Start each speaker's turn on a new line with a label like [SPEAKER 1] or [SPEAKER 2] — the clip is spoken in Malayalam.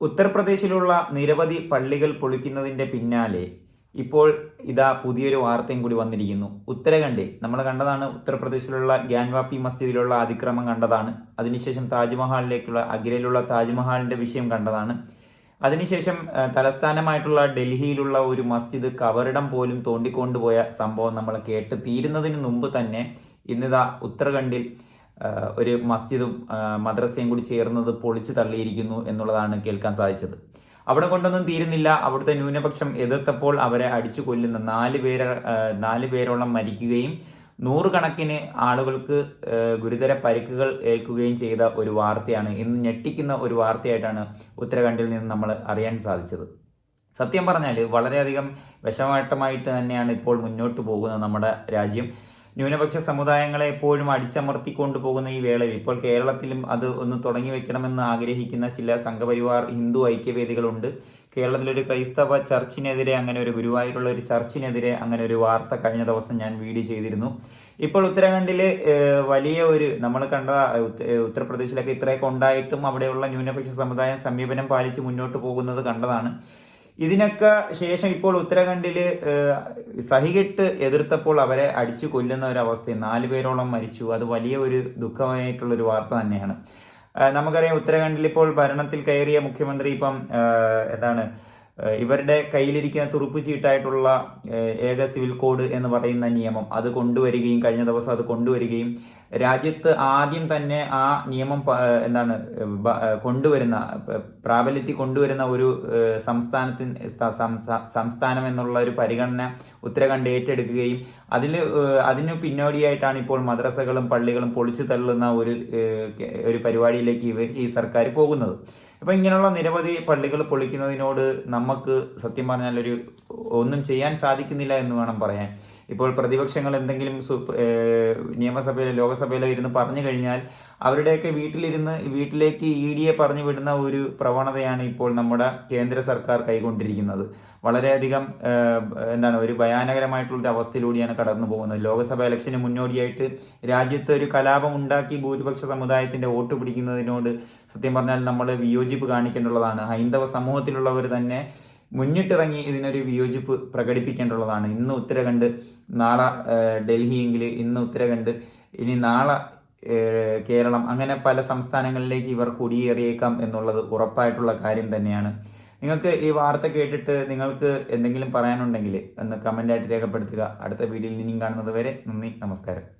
[SPEAKER 1] ഉത്തർപ്രദേശിലുള്ള നിരവധി പള്ളികൾ പൊളിക്കുന്നതിന്റെ പിന്നാലെ ഇപ്പോൾ ഇതാ പുതിയൊരു വാർത്തയും കൂടി വന്നിരിക്കുന്നു. ഉത്തരാഖണ്ഡിൽ നമ്മൾ കണ്ടതാണ് ഉത്തർപ്രദേശിലുള്ള ഗ്യാൻവാപ്പി മസ്ജിദിലുള്ള അതിക്രമം കണ്ടതാണ്. അതിനുശേഷം താജ്മഹാളിലേക്കുള്ള അഗ്രയിലുള്ള താജ്മഹാളിന്റെ വിഷയം കണ്ടതാണ്. അതിനുശേഷം തലസ്ഥാനമായിട്ടുള്ള ഡൽഹിയിലുള്ള ഒരു മസ്ജിദ് കവറിടം പോലും തോണ്ടിക്കൊണ്ടുപോയ സംഭവം നമ്മൾ കേട്ട് തീരുന്നതിന് മുമ്പ് തന്നെ ഇന്നിതാ ഉത്തരാഖണ്ഡിൽ ഒരു മസ്ജിദും മദ്രസയും കൂടി ചേർന്നത് പൊളിച്ചു തള്ളിയിരിക്കുന്നു എന്നുള്ളതാണ് കേൾക്കാൻ സാധിച്ചത്. അവിടെ കൊണ്ടൊന്നും തീരുന്നില്ല. അവിടുത്തെ ന്യൂനപക്ഷം എതിർത്തപ്പോൾ അവരെ അടിച്ചു കൊല്ലുന്ന നാല് പേര് നാല് പേരോളം മരിക്കുകയും നൂറുകണക്കിന് ആളുകൾക്ക് ഗുരുതര പരിക്കുകൾ ഏൽക്കുകയും ചെയ്ത ഒരു വാർത്തയാണ്. ഇന്ന് ഞെട്ടിക്കുന്ന ഒരു വാർത്തയായിട്ടാണ് ഉത്തരാഖണ്ഡിൽ നിന്ന് നമ്മൾ അറിയാൻ സാധിച്ചത്. സത്യം പറഞ്ഞാൽ വളരെയധികം വിഷമഘട്ടമായിട്ട് തന്നെയാണ് ഇപ്പോൾ മുന്നോട്ട് പോകുന്നത് നമ്മുടെ രാജ്യം. ന്യൂനപക്ഷ സമുദായങ്ങളെ എപ്പോഴും അടിച്ചമർത്തിക്കൊണ്ടു പോകുന്ന ഈ വേളയിൽ ഇപ്പോൾ കേരളത്തിലും അത് ഒന്ന് തുടങ്ങി വെക്കണമെന്ന് ആഗ്രഹിക്കുന്ന ചില സംഘപരിവാർ ഹിന്ദു ഐക്യവേദികളുണ്ട്. കേരളത്തിലൊരു ക്രൈസ്തവ ചർച്ചിനെതിരെ അങ്ങനെ ഒരു ഗുരുവായൂരുള്ള ഒരു ചർച്ചിനെതിരെ അങ്ങനെ ഒരു വാർത്ത കഴിഞ്ഞ ദിവസം ഞാൻ വീഡിയോ ചെയ്തിരുന്നു. ഇപ്പോൾ ഉത്തരാഖണ്ഡിൽ വലിയ ഒരു നമ്മൾ കണ്ട ഉത്ത- ഉത്തർപ്രദേശിലൊക്കെ ഇത്രയൊക്കെ ഉണ്ടായിട്ടും അവിടെയുള്ള ന്യൂനപക്ഷ സമുദായം സമീപനം പാലിച്ച് മുന്നോട്ട് പോകുന്നത് കണ്ടതാണ്. ഇതിനൊക്കെ ശേഷം ഇപ്പോൾ ഉത്തരാഖണ്ഡിൽ സഹികെട്ട് എതിർത്തപ്പോൾ അവരെ അടിച്ചു കൊല്ലുന്ന ഒരു അവസ്ഥ നാല് പേരോളം മരിച്ചു. അത് വലിയ ഒരു ദുഃഖമായിട്ടുള്ളൊരു വാർത്ത തന്നെയാണ്. നമുക്കറിയാം ഉത്തരാഖണ്ഡിൽ ഇപ്പോൾ ഭരണത്തിൽ കയറിയ മുഖ്യമന്ത്രി ഇപ്പം എന്താണ് ഇവരുടെ കയ്യിലിരിക്കുന്ന തുറുപ്പ് ചീട്ടായിട്ടുള്ള ഏക സിവിൽ കോഡ് എന്ന് പറയുന്ന നിയമം അത് കൊണ്ടുവരികയും കഴിഞ്ഞ ദിവസം അത് കൊണ്ടുവരികയും രാജ്യത്ത് ആദ്യം തന്നെ ആ നിയമം എന്താണ് കൊണ്ടുവരുന്ന പ്രാബല്യത്തിൽ കൊണ്ടുവരുന്ന ഒരു സംസ്ഥാനത്തിൻ സംസ്ഥാനം എന്നുള്ള ഒരു പരിഗണന ഉത്തരാഖണ്ഡ് ഏറ്റെടുക്കുകയും അതിൽ അതിനു പിന്നോടിയായിട്ടാണ് ഇപ്പോൾ മദ്രസകളും പള്ളികളും പൊളിച്ചു തള്ളുന്ന ഒരു ഒരു പരിപാടിയിലേക്ക് ഈ സർക്കാർ പോകുന്നത്. അപ്പോൾ ഇങ്ങനെയുള്ള നിരവധി പള്ളികൾ പൊളിക്കുന്നതിനോട് നമുക്ക് സത്യം പറഞ്ഞാൽ ഒരു ഒന്നും ചെയ്യാൻ സാധിക്കുന്നില്ല എന്ന് വേണം പറയാൻ. ഇപ്പോൾ പ്രതിപക്ഷങ്ങൾ എന്തെങ്കിലും നിയമസഭയിലെ ഏഹ് നിയമസഭയിലോ ഇരുന്ന് പറഞ്ഞു കഴിഞ്ഞാൽ അവരുടെയൊക്കെ വീട്ടിലിരുന്ന് വീട്ടിലേക്ക് ഇ ഡിയെ പറഞ്ഞു വിടുന്ന ഒരു പ്രവണതയാണ് ഇപ്പോൾ നമ്മുടെ കേന്ദ്ര സർക്കാർ കൈകൊണ്ടിരിക്കുന്നത്. വളരെയധികം എന്താണ് ഒരു ഭയാനകരമായിട്ടുള്ള ഒരു അവസ്ഥയിലൂടെയാണ് കടന്നു പോകുന്നത്. ലോക്സഭ ഇലക്ഷന് മുന്നോടിയായിട്ട് രാജ്യത്ത് ഒരു കലാപം ഉണ്ടാക്കി ഭൂരിപക്ഷ സമുദായത്തിന്റെ വോട്ട് പിടിക്കുന്നതിനോട് സത്യം പറഞ്ഞാൽ നമ്മൾ വിയോജിപ്പ് കാണിക്കേണ്ടതാണ് ഹൈന്ദവ സമൂഹത്തിലുള്ളവർ തന്നെ മുന്നിട്ടിറങ്ങി ഇതിനൊരു വിയോജിപ്പ് പ്രകടിപ്പിക്കേണ്ടതാണ് ഇന്ന് ഉത്തരാഖണ്ഡ് നാളെ ഡൽഹിയെങ്കിൽ ഇന്ന് ഉത്തരാഖണ്ഡ് ഇനി നാളെ കേരളം അങ്ങനെ പല സംസ്ഥാനങ്ങളിലേക്ക് ഇവർ കുടിയേറിയേക്കാം എന്നുള്ളത് ഉറപ്പായിട്ടുള്ള കാര്യം തന്നെയാണ്. നിങ്ങൾക്ക് ഈ വാർത്ത കേട്ടിട്ട് നിങ്ങൾക്ക് എന്തെങ്കിലും പറയാനുണ്ടെങ്കിൽ ഒന്ന് കമന്റായിട്ട് രേഖപ്പെടുത്തുക. അടുത്ത വീഡിയോയിൽ ഇനിയും കാണുന്നത് വരെ നന്ദി നമസ്കാരം.